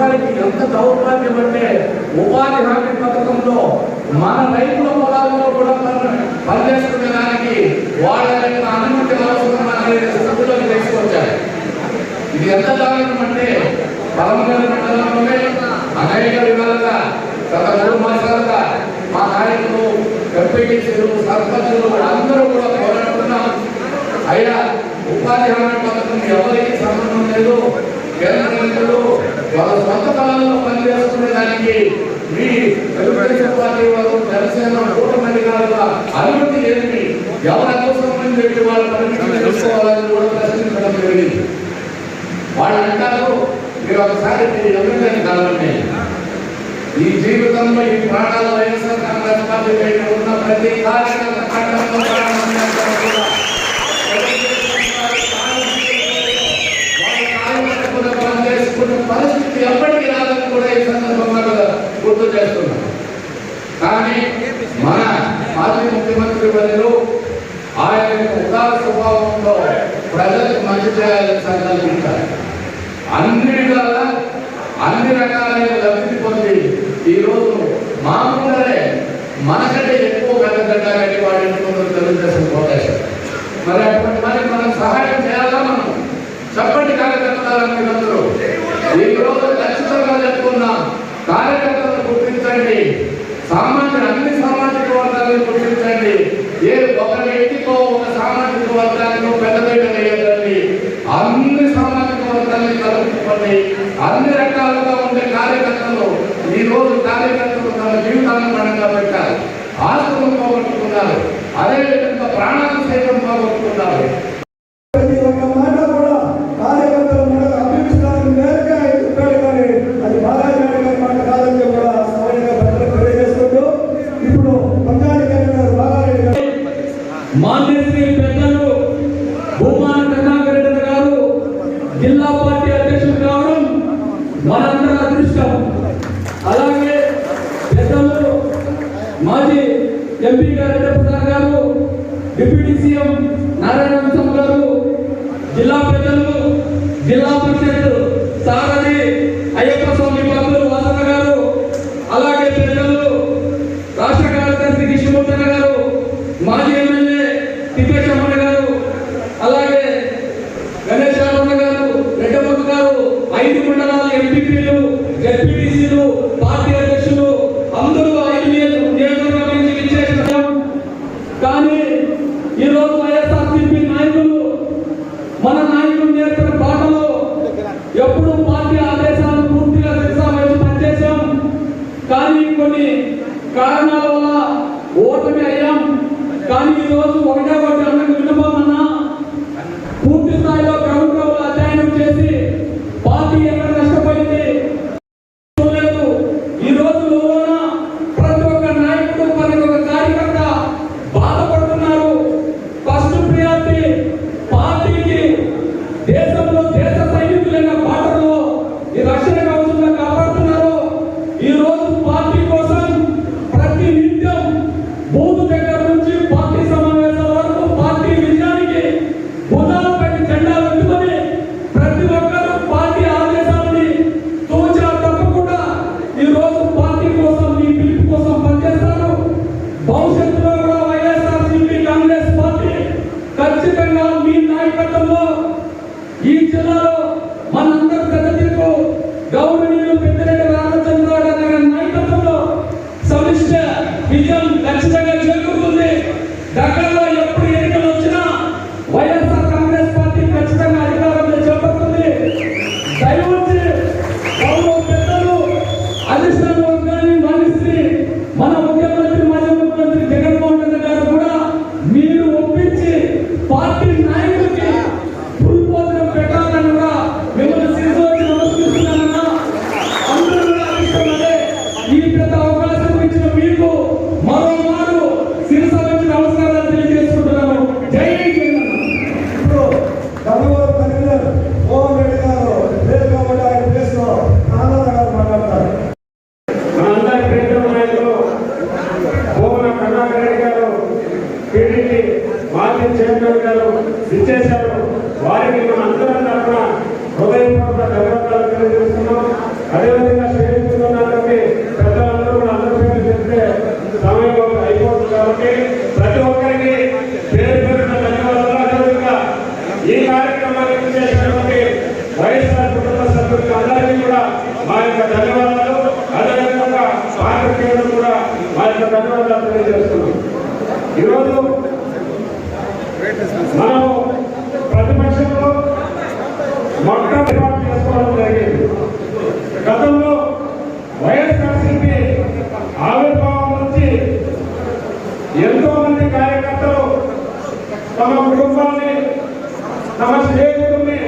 చేస్తూ ఎంత దౌర్భాగ్యం అంటే ఉపాధి హామీ పథకంలో మన రైతుల పొలాల్లో కూడా పని- పనిచేసుకునే దానికి వాళ్ళ యొక్క అనుమతి అవసరం అనే స్థితిలోకి తీసుకొచ్చారు. ఇది ఎంత దారుణం అంటే పలమగల మండలంలోనే అనేక విధాలుగా గత మూడు మాసాలుగా మా నాయకులు ఎంపీటీసీలు సర్పంచులు అందరూ కూడా పోరాడుతున్నాం. అయ్యా ఉపాధి హామీ పథకం ఎవరికి సంబంధం లేదు. కేంద్ర వాళ్ళ సొంత కాలంలో పనిచేసుకునే దానికి మీ తెలుగుదేశం పార్టీ వారు జనసేన కూటమి గారుగా అనుమతి లేని ఎవరి సంబంధం పెట్టి వాళ్ళ పర్మిషన్ తెలుసుకోవాలని కూడా ప్రశ్నించడం జరిగింది. వాళ్ళు అంటారు మీరు ఒకసారి మీ ఎమ్మెల్యేని కలవండి. ఈ జీవితంలో ఈ ప్రాణాలు వైఎస్ఆర్ కాంగ్రెస్ పార్టీ ఉన్న ప్రతి కార్యకర్త ప్రాణంలో ప్రాణం ఉన్నంత కూడా వాళ్ళ కార్యకర్తలు పని చేసుకునే పరిస్థితి ఎప్పటికీ రాదని కూడా ఈ సందర్భంగా గుర్తు చేస్తున్నాం కానీ మన మాజీ ముఖ్యమంత్రి ఆయన యొక్క ఉదార స్వభావంతో ప్రజలకు మంచి చేయాలని సంకల్పించారు అన్ని విధాలా అన్ని రకాలైన లబ్ధి పొంది ఈరోజు మామూలుగానే మనకంటే ఎక్కువ పెద్దగడ్డ కట్టి వాడి తెలుగుదేశం పోతాయి మరి అటువంటి మరి మనం సహాయం చేయాలా మనం? చెప్పండి కార్యకర్తలు మీరందరూ ఈ రోజు ఖచ్చితంగా చెప్పుకున్న కార్యకర్తలకు అదేవిధంగా ప్రాణాలను సైతం పోగొట్టుకున్నారు డిప్యూటీ సీఎం నారాయణ వంశం గారు జిల్లా పెద్దలు జిల్లా పరిషత్ సారథి అయ్యప్ప స్వామి భక్తులు వాసన గారు అలాగే పెద్దలు రాష్ట్ర కార్యదర్శి కృష్ణమూర్తన గారు మాజీ ఎమ్మెల్యే తిప్పేశమ్మన్న గారు అలాగే గణేష్ రామన్న గారు రెడ్డమ్మ గారు ఐదు మండలాల ఎంపీపీలు జడ్పీటీసీలు పార్టీ అధ్యక్షులు అందరూ ఐదు నియోజక- నియోజకవర్గం నుంచి విచ్చేసినాం కానీ ఈరోజు వైఎస్ఆర్సీపీ నాయకులు మన నాయకులు నేర్పిన పాటలో ఎప్పుడు పార్టీ ఆదేశాలను పూర్తిగా శిక్షా వహించి పనిచేశాం కానీ కొన్ని కారణాల వల్ల ఓటమి అయ్యాం. కానీ ఈరోజు ఒకటే ఒకటి అన్నకు విన్నపమన్నా ఇచ్చేశారు. వారికి మన అందరం తరఫున హృదయపూర్వక ధన్యవాదాలు తెలియజేస్తున్నాం. అదేవిధంగా శ్రేణిస్తున్నటువంటి పెద్దలందరూ కూడా అందరి పేరు చెప్తే సమయం అయిపోతుంది కాబట్టి ప్రతి ఒక్కరికి పేరు పేరున ధన్యవాదాలు. అదేవిధంగా ఈ కార్యక్రమానికి చేసినటువంటి వైఎస్ఆర్ కుటుంబ సభ్యులకు అందరికీ కూడా మా యొక్క ధన్యవాదాలు. అదేవిధంగా పాత్రికేయులు కూడా మా యొక్క ధన్యవాదాలు తెలియజేస్తున్నాం. ఈరోజు మనం రావడం జరిగింది. గతంలో వైఎస్ఆర్సీపీ ఆవిర్భావం నుంచి ఎంతో మంది కార్యకర్తలు తమ కుటుంబాన్ని తమ స్నేహితుల్ని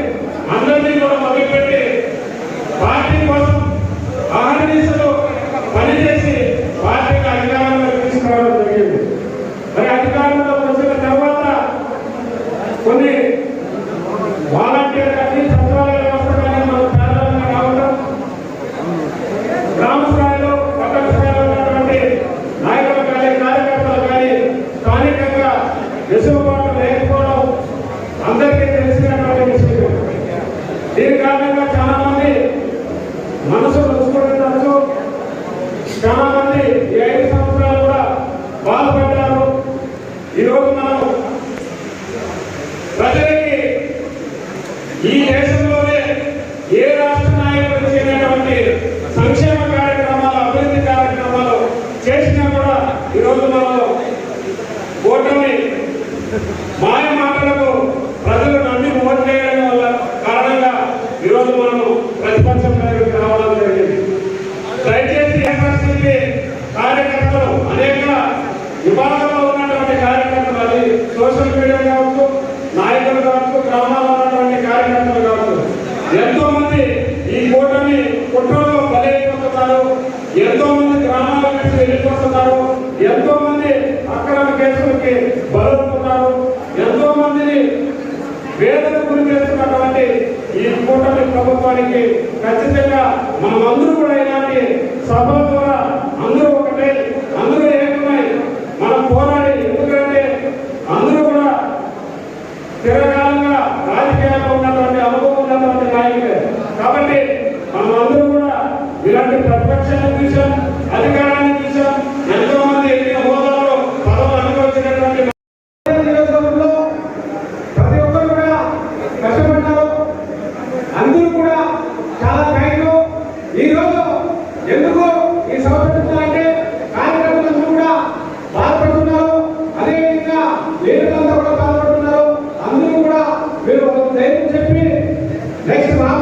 అందరినీ కూడా మొదలుపెట్టి పార్టీ కోసం ఆహరణించడం వెసులుబాటు లేకపోవడం అందరికీ తెలిసినటువంటి విషయం దీని కారణంగా చాలా మంది మనసు నచ్చుకుంటున్నారు. చాలా మంది ఈ ఐదు సంవత్సరాలు కూడా బాధపడ్డారు ఈరోజు మనం ప్రజలకి ఈ దేశంలోనే ఏ రాష్ట్ర నాయకులు చేయనటువంటి సంక్షేమ కార్యక్రమాలు అభివృద్ధి కార్యక్రమాలు చేసినా కూడా ఈరోజు మనం విభాగంలో ఉన్నటువంటి కార్యకర్తలు సోషల్ మీడియా కావచ్చు నాయకులు కావచ్చు గ్రామాల్లో ఉన్నటువంటి కార్యకర్తలు కావచ్చు. ఎంతో మంది ఈ కూటమి కుట్రలో బలైపోతున్నారు. ఎంతో మంది గ్రామాల నుంచి వెళ్ళిపోతున్నారు. ఎంతో మంది అక్రమ కేసులకి బలవుతున్నారు. ఎంతో మందిని వేదన గురి చేస్తున్నటువంటి ఈ కూటమి ప్రభుత్వానికి ఖచ్చితంగా మనమందరూ కూడా ఇలాంటి సభల ద్వారా అందరూ Vem lá.